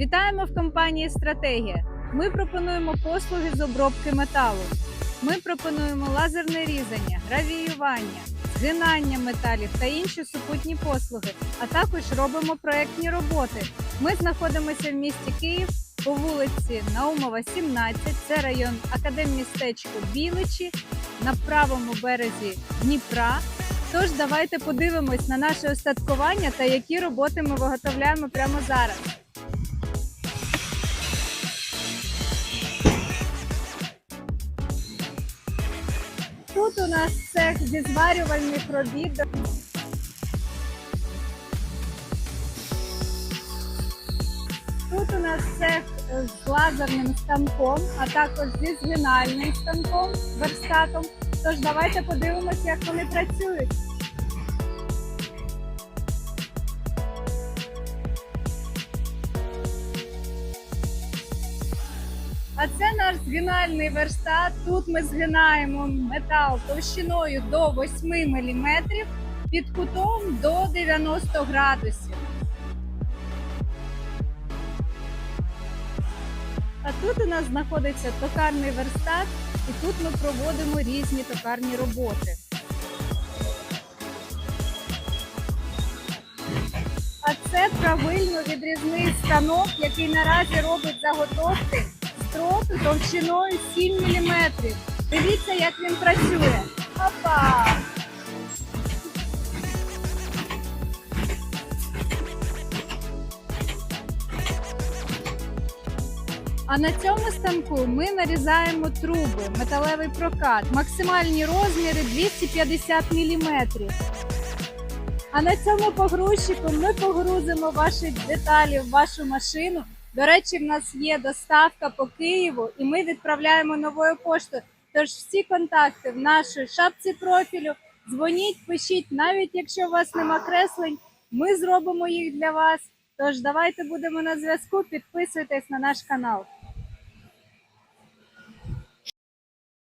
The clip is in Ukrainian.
Вітаємо в компанії Стратегія. Ми пропонуємо послуги з обробки металу. Ми пропонуємо лазерне різання, гравіювання, згинання металів та інші супутні послуги, а також робимо проектні роботи. Ми знаходимося в місті Київ по вулиці Наумова, 17. Це район Академмістечко Біличі на правому березі Дніпра. Тож давайте подивимось на наше остаткування та які роботи ми виготовляємо прямо зараз. Тут у нас цех зі зварювальних робіт. Тут у нас цех з лазерним станком, а також зі згинальним станком, верстатом. Тож давайте подивимося, як вони працюють. А це наш згинальний верстат. Тут ми згинаємо метал товщиною до 8 мм під кутом до 90 градусів. А тут у нас знаходиться токарний верстат, і тут ми проводимо різні токарні роботи. А це правильно відрізний станок, який наразі робить заготовки з товщиною 7 мм. Дивіться, як він працює. Опа! А на цьому станку ми нарізаємо труби, металевий прокат, максимальні розміри 250 мм. А на цьому погрузчику ми погрузимо ваші деталі в вашу машину. До речі, в нас є доставка по Києву, і ми відправляємо новою поштою. Тож всі контакти в нашій шапці профілю. Дзвоніть, пишіть, навіть якщо у вас нема креслень, ми зробимо їх для вас. Тож давайте будемо на зв'язку. Підписуйтесь на наш канал.